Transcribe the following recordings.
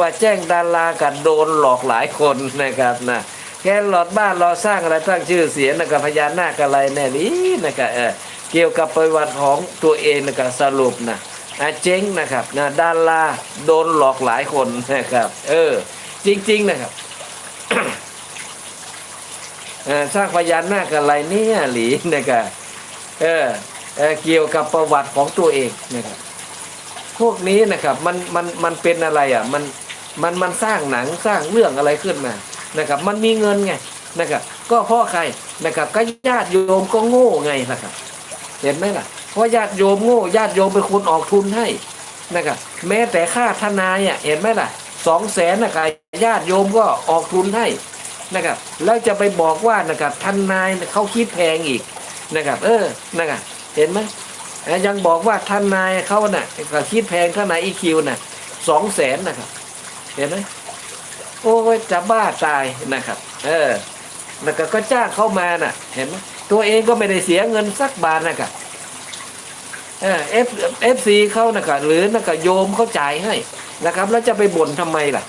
ว่าแจ้งดารากันโดนหลอกหลายคนนะครับนะแค่หลอดบ้านเราสร้างอะไรตั้งชื่อเสียงนะครับพญานาคอะไรแน่นี้นะครับเออเกี่ยวกับประวัติของตัวเองนะครับสรุปนะอะเจ๊งนะครับนะดาราโดนหลอกหลายคนนะครับ เออ จริง ๆ นะครับสร้างพญานาคอะไรเนี่ยหลีนะครับเออเออเกี่ยวกับประวัติของตัวเองนะครับพวกนี้นะครับมันมันมันเป็นอะไรอะมัน มันมันสร้างหนังสร้างเรื่องอะไรขึ้นมานะครับ มันมีเงินไงนะครับ ก็เพราะใครนะครับ ก็ญาติโยมก็โง่ไงนะครับ เห็นไหมล่ะเพราะญาติโยมโง่ญาติโยมเป็นคนออกทุนให้นะครับแม้แต่ค่าทนายอะเห็นไหมล่ะสองแสนนะครับญาติโยมก็ออกทุนให้นะครับแล้วจะไปบอกว่านะครับทนายเขาคิดแพงอีกนะครับ เออนะครับเห็นไหมยังบอกว่าท่านนายเขาน่ะก็คิดแพงท่านนายอีคิวน่ะสองแสนนะครับ เห็นไหมโอ้ยจะบ้าตายนะครับ เออ แล้วก็ก็จ้างเข้ามาน่ะ เห็นไหมตัวเองก็ไม่ได้เสียเงินสักบาทนะครับเออเอฟเอฟซีเขานะครับหรือนะครับโยมเขาจ่ายให้นะครับ แล้วจะไปบ่นทำไมล่ะ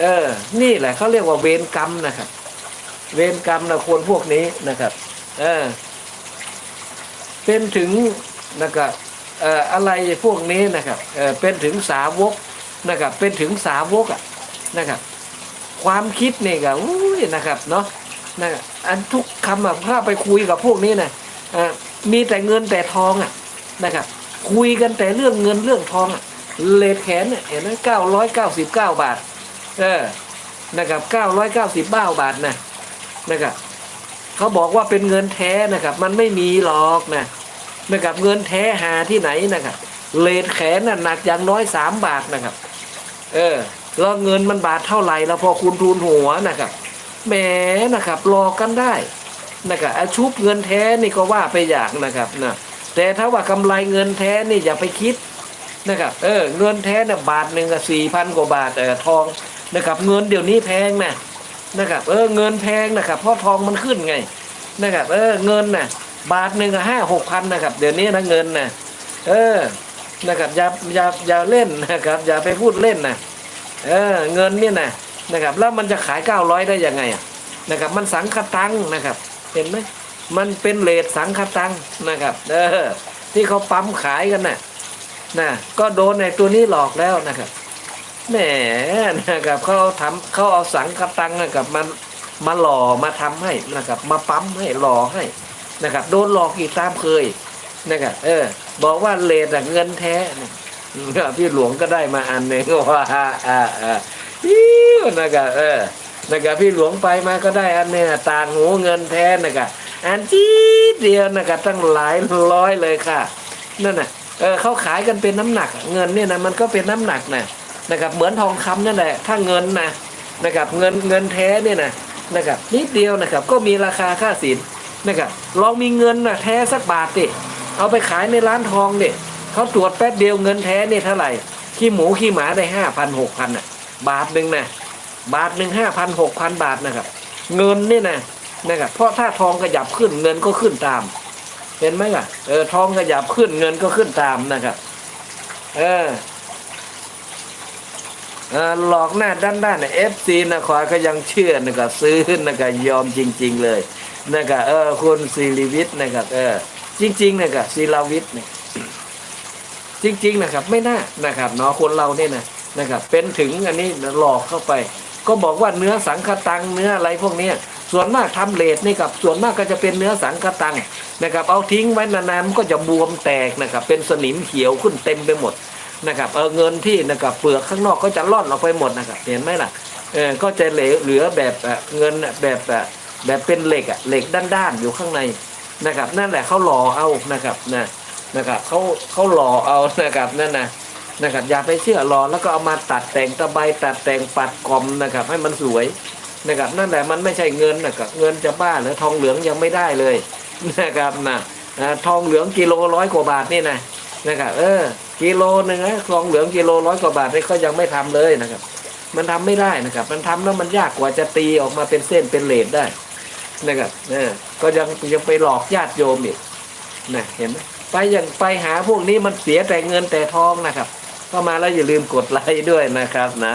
เออ นี่แหละเขาเรียกว่าเวรกรรมนะครับ เวรกรรมนะคนพวกนี้นะครับ เออ เป็นถึงนะครับเอ่ออะไรพวกนี้นะครับเออเป็นถึงสาวก นะครับเป็นถึงสาวกอะนะครับความคิดเนี่ยก็อุ้ยนะครับเนาะนะครับอันทุกคำอะถ้าไปคุยกับพวกนี้นะอ่อมีแต่เงินแต่ทองอะนะครับคุยกันแต่เรื่องเงินเรื่องทองอะเลทแขนเนี่ยเห็นไหมเก้าร้อยเก้าสิบเก้าบาทเออนะครับเก้าร้อยเก้าสิบเก้าบาทนะนะครับเขาบอกว่าเป็นเงินแท้นะครับ มันไม่มีหรอกนะนะครับเงินแท้หาที่ไหนนะครับเลทแขนน่ะหนักอย่างน้อยสามบาทนะครับ เออแล้วเงินมันบาทเท่าไหร่แล้วพอคุณทุนหัวนะครับแหมนะครับรอกันได้นะครับอาชุบเงินแท้นี่ก็ว่าไปอย่างนะครับนะแต่ถ้าว่ากำไรเงินแท้นี่อย่าไปคิดนะครับเออเงินแท้เนี่ยบาทหนึ่งก็สี่พันกว่าบาทเออทองนะครับเงินเดี๋ยวนี้แพงนะนะครับเออเงินแพงนะครับเพราะทองมันขึ้นไงนะครับเออเงินน่ะบาทหนึ่งห้าหกพันนะครับเดี๋ยวนี้นะเงินนะเออ นะครับอย่าอย่าอย่าเล่นนะครับ อย่าไปพูดเล่นนะเออเงินเนี่ยนะนะครับ แล้วมันจะขายเก้าร้อยได้ยังไงอะนะครับ มันสังคตังนะครับ เห็นไหมมันเป็นเลทสังคตังนะครับเออที่เขาปั๊มขายกันน่ะนะก็โดนในตัวนี้หลอกแล้วนะครับแหมนะครับเขาเอาทำเขาเอาสังคตังนะครับมันมาหล่อมาทำให้นะครับ มาปั๊มให้หล่อให้นะครับ โดนหลอกอีกตามเคย นะครับเออ บอกว่าเลทอะเงินแท้นะพี่หลวงก็ได้มาอันหนึ่งว่าอ่าอ่าอิ๊วนะครับเออนะครับพี่หลวงไปมาก็ได้อันหนึงอะต่างหูเงินแท้นะครับอันจี๊ดเดียวนะครับตั้งหลายร้อยเลยค่ะนั่นน่ะเออเขาขายกันเป็นน้ำหนัก เงินเนี่ยนะมันก็เป็นน้ำหนักนะนะครับเหมือนทองคำนั่นแหละถ้าเงินนะนะครับเงินเงินแท้เนี่ยนะนะครับนิดเดียวนะครับก็มีราคาค่าสินนะครับลองมีเงินนะแท้สักบาทดิ เอาไปขายในร้านทองดิเขาตรวจแป๊บเดียวเงินแท้เนี่ยเท่าไหร่ ขี้หมูขี้หมาได้ห้าพันหกพันอะ บาทหนึ่งนะบาทหนึ่งห้าพันหกพันบาทนะครับ เงินเนี่ยนะนะครับเพราะถ้าทองขยับขึ้นเงินก็ขึ้นตาม เห็นไหมล่ะเออทองขยับขึ้นเงินก็ขึ้นตามนะครับ เออหลอกหน้าด้านด้านเอฟซีนะคอยก็ยังเชื่อนะครับซื้อนะครับยอมจริง ๆ เลยนะครับเออคุณศิริวิทย์นะครับเออ จริงๆนะครับศิลาวิทย์เนี่ยจริง ๆนะครับ ไม่น่านะครับเนาะคนเราเนี่ยนะนะครับ เป็นถึงอันนี้หลอกเข้าไป ก็บอกว่าเนื้อสังคตังเนื้ออะไรพวกนี้ส่วนมากทำเลดนี่กับส่วนมากก็จะเป็นเนื้อสังคตังนะครับ เอาทิ้งไว้นานๆมันก็จะบวมแตกนะครับ เป็นสนิมเขียวขึ้นเต็มไปหมดนะครับเออเงินที่นะครับเปลือกข้างนอกก็จะล่อนออกไปหมดนะครับ เห็นไหมล่ะเออก็จะเหลือแบบเงินแบบแบบเป็นเหล็กอะเหล็กด้านๆอยู่ข้างใน นะครับ นั่นแหละเขาหล่อเอานะครับนะนะครับเขาเขาหล่อเอานะครับนั่นนะนะครับอย่าไปเชื่อหล่อแล้วก็เอามาตัดแต่งตะไบตัดแต่งปัดกลอมนะครับ ให้มันสวยนะครับ นั่นแหละมันไม่ใช่เงินนะครับเงินจะบ้าหรือทองเหลืองยังไม่ได้เลยนะครับนะทองเหลืองกิโลร้อยกว่าบาทนี่นะนะครับเออกิโลหนึ่งนะทองเหลืองกิโลร้อยกว่าบาทนี่เขายังไม่ทำเลยนะครับ มันทำไม่ได้นะครับ มันทำแล้วมันยากกว่าจะตีออกมาเป็นเส้นเป็นเลดได้ นะครับเออก็ยังยังไปหลอกญาติโยมอีกนะเห็นไหมไปอย่างไปหาพวกนี้มันเสียแต่เงินแต่ทองนะครับเข้ามาแล้วอย่าลืมกดไลค์ด้วยนะครับนะ